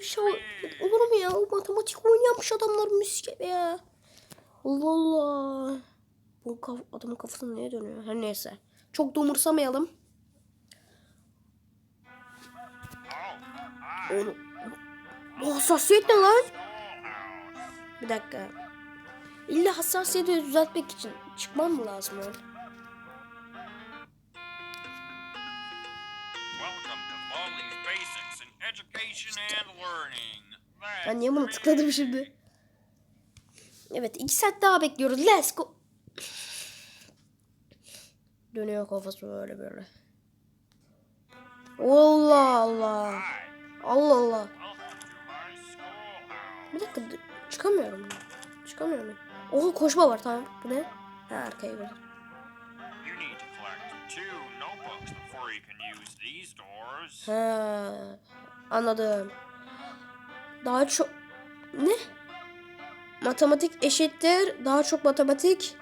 bir şey ol- olur mu ya? Matematik oynamış adamlar mis gibi ya. Allah Allah. Bu kaf adamın kafası neye dönüyor? Her neyse. Çok da umursamayalım. Onu... Bu hassasiyet ne lan? Bir dakika. İlla hassasiyeti düzeltmek için çıkmam mı lazım yani? Ben niye bunu tıkladım şimdi? Evet iki saat daha bekliyoruz. Let's go. Dönüyor kafası böyle böyle. Allah Allah. Allah Allah. Bir dakika çıkamıyorum. Çıkamıyorum. Oha koşma var tamam. Bu ne? Ha arkaya doors. Ha, anladım. Daha çok ne? Matematik eşittir daha çok matematik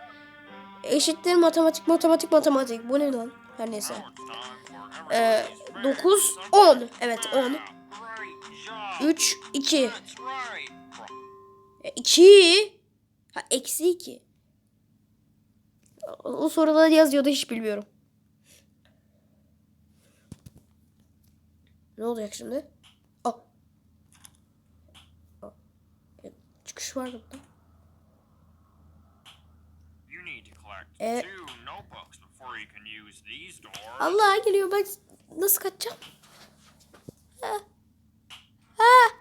eşittir matematik matematik matematik. Bu ne lan? Her neyse. Ee, everybody's favorite 9 subject. 10. Evet 10. Great job. 3 2. That's right. 2 Ha eksi 2. O, o soruda yazıyordu hiç bilmiyorum. Ne olacak şimdi? Aa. Aa. E, Çıkış var burada. You need to collect Eh. two notebooks before you can use these doors. Allah geliyor bak nasıl kaçacağım? Ha. Ha.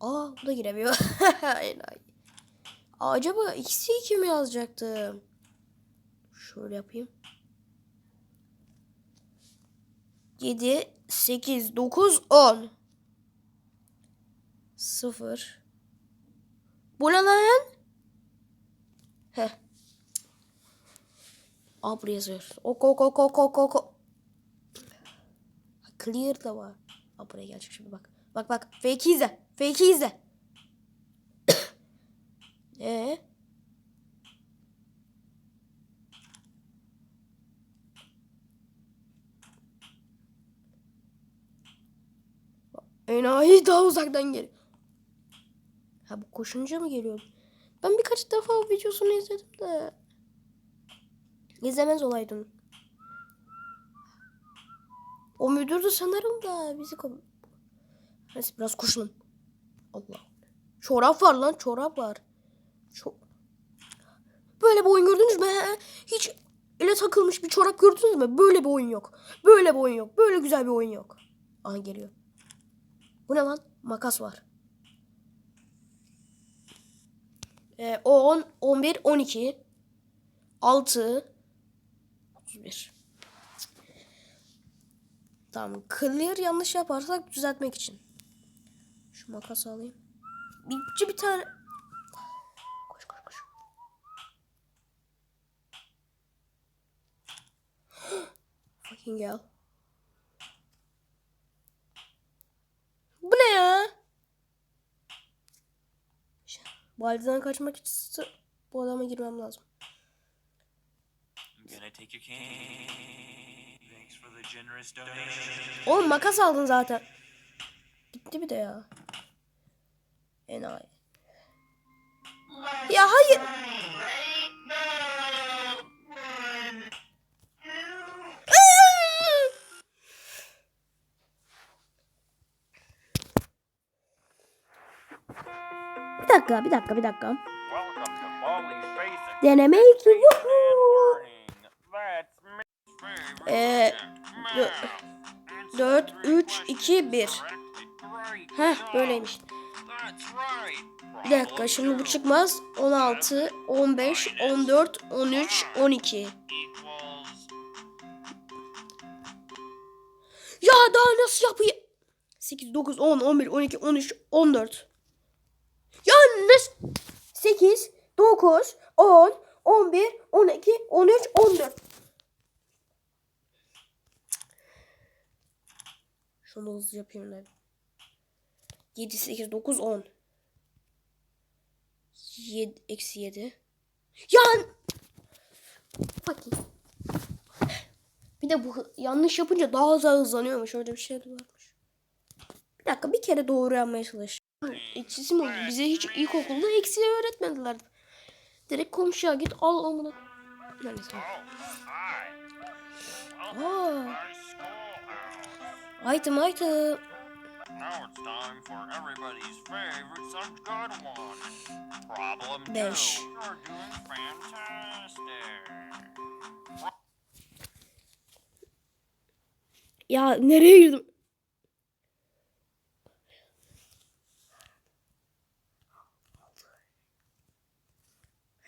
Aa bu da giremiyor. Acaba eksi iki mi yazacaktım? Şöyle yapayım. 7, 8, 9, 10. 0. Bu ne lan? Heh. Aa buraya yazıyor. Ok ok ok ok ok ok. Clear da var. Aa buraya gelecek şimdi bak. Bak bak. Fake izle. Fake izle. Ee? Enayi daha uzaktan geliyor. Ha bu koşunca mı geliyor? Ben birkaç defa o videosunu izledim de. İzlemez olaydım. O müdürdü sanırım da bizi kom... Neyse biraz koşalım. Allah. Çorap var lan çorap var. Ço Böyle bir oyun gördünüz mü? Hiç ele takılmış bir çorap gördünüz mü? Böyle bir oyun yok. Böyle bir oyun yok. Böyle güzel bir oyun yok. Aha geliyor. Bu ne lan? Makas var. Ee, 10, 11, 12, 6, 31. Tamam. Clear yanlış yaparsak düzeltmek için. Şu makası alayım. Bir, bir tane. Koş koş koş. Fucking hell. Bu ne ya? Halden kaçmak için bu adama girmem lazım. Oğlum makas aldın zaten. Gitti bir de ya. Enayi. Ya hayır. Bir dakika, bir dakika, bir dakika. Deneme iki. Ee, dö- Answer dört, three üç, questions iki, bir. correctly. Great Heh, job. böyleymiş. Bir dakika, şimdi bu çıkmaz. 16, 15, 14, 13, 12. Equals Ya daha nasıl yapayım? 8, 9, 10, 11, 12, 13, 14. Ya nasıl? 8, 9, 10, 11, 12, 13, 14. Şunu hızlı yapayım ben. 7, 8, 9, 10. 7, eksi 7. Ya! Fucking. Bir de bu yanlış yapınca daha hızlı hızlanıyormuş. Öyle bir şey de varmış. Bir dakika bir kere doğru yapmaya çalış. Çizim oldu. Bize hiç ilkokulda eksi öğretmediler. Direkt komşuya git al amına. Neyse. Aa, item item. Beş. Ya nereye girdim?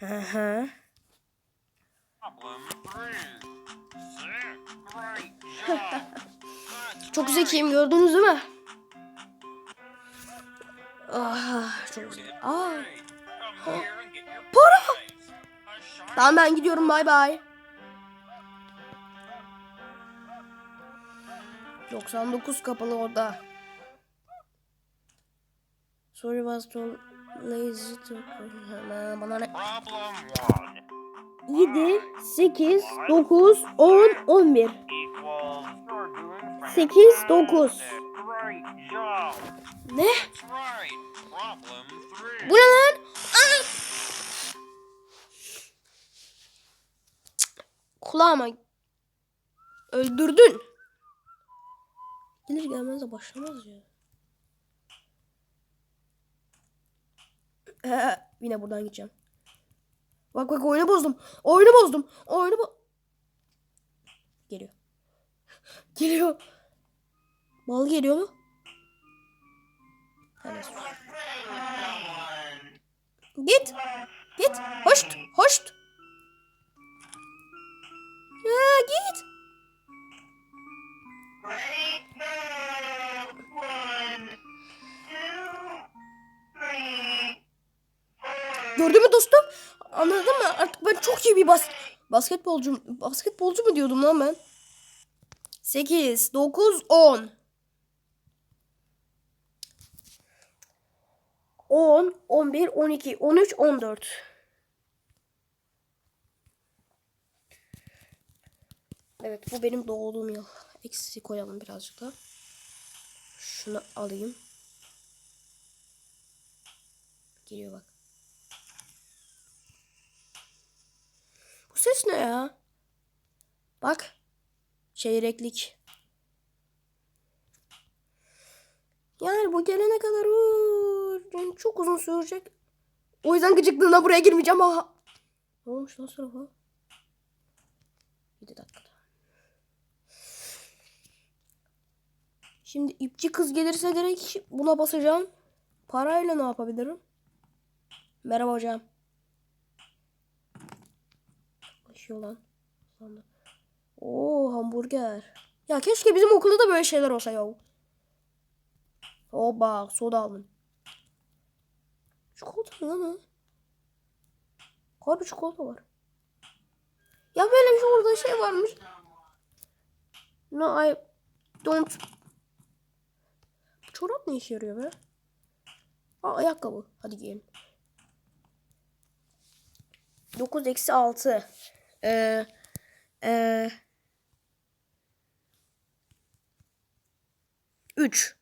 Çok zekiyim gördünüz değil mi? Ah, çok. Aa, your Para! tamam ben gidiyorum bay bay. 99 kapalı orada. Sorry was too lazy. Hemen Bana ne? Problem one 7, 8, 9, 10, 11. equals you're doing Sekiz, dokuz. fantastic. Great job. Ne? Bu ne lan? Aa! Kulağıma öldürdün. Gelir gelmez de başlamaz ya. Yine buradan gideceğim. Bak bak oyunu bozdum. Oyunu bozdum. Oyunu bo... Geliyor. Geliyor. Bal geliyor mu? Git. Git. Hoşt. Hoşt. Gördün mü dostum? Anladın mı? Artık ben çok iyi bir bas basketbolcum. Basketbolcu mu diyordum lan ben? 8, 9, 10. 10, 11, 12, 13, 14. Evet bu benim doğduğum yıl. Eksi koyalım birazcık da. Şunu alayım. Geliyor bak. Ses ne ya? Bak. Çeyreklik. Yani bu gelene kadar uuu, çok uzun sürecek. O yüzden gıcıklığına buraya girmeyeceğim. Aha. Ne olmuş lan sınıfa? 7 dakikada. Şimdi ipçi kız gelirse direkt buna basacağım. Parayla ne yapabilirim? Merhaba hocam. Başıyor lan. Oo hamburger. Ya keşke bizim okulda da böyle şeyler olsa ya. Oba soda aldım. Çikolata mı lan o? Harbi çikolata var. Ya böyle bir şey orada şey varmış. No I don't. Çorap ne işe yarıyor be? Aa ayakkabı. Hadi giyelim. 9 eksi 6. Ee, ee, 3.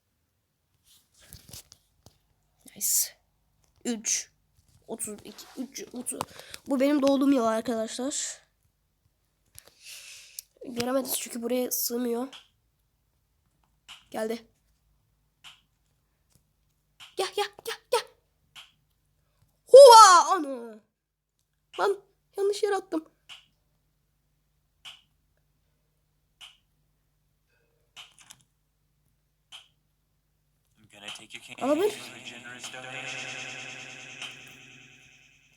Nice. 3. 32. 3. 30. Bu benim doğduğum yıl arkadaşlar. Göremediniz çünkü buraya sığmıyor. Geldi. Gel gel gel gel. Hua! Ana. Lan yanlış yere attım. Donation.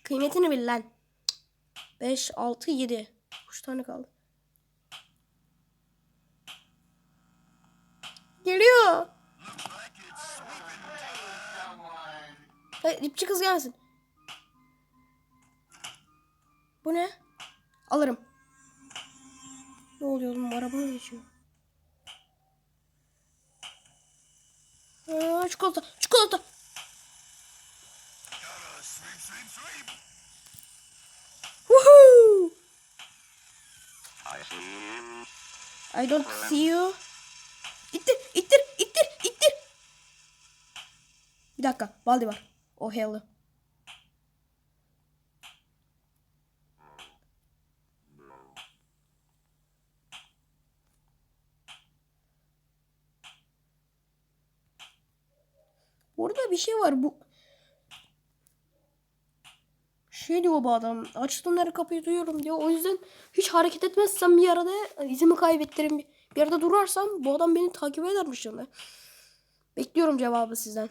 Kıymetini bil lan. 5, 6, 7. 3 tane kaldı. Geliyor. Hayır, dipçi kız gelmesin. Bu ne? Alırım. Ne oluyor oğlum? Araba mı geçiyor? Aa, çikolata. Çikolata. Woohoo! I don't see you. İttir, ittir, ittir, ittir. Bir dakika, Baldi var. O hell. Burada bir şey var bu. Şey diyor bu adam. Açtım her kapıyı duyuyorum diyor. O yüzden hiç hareket etmezsem bir arada izimi kaybettiririm. Bir yerde durarsam bu adam beni takip edermiş şimdi. Bekliyorum cevabı sizden.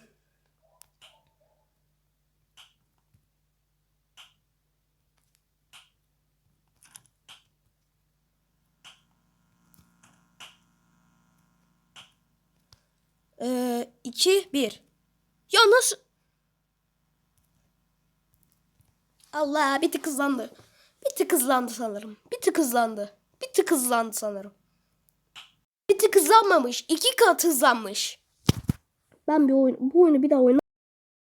Ee, iki, bir. Ya nasıl? Allah bir tık hızlandı. Bir tık hızlandı sanırım. Bir tık hızlandı. Bir tık hızlandı sanırım. Bir tık hızlanmamış. iki kat hızlanmış. Ben bir oyun, bu oyunu bir daha oynamam.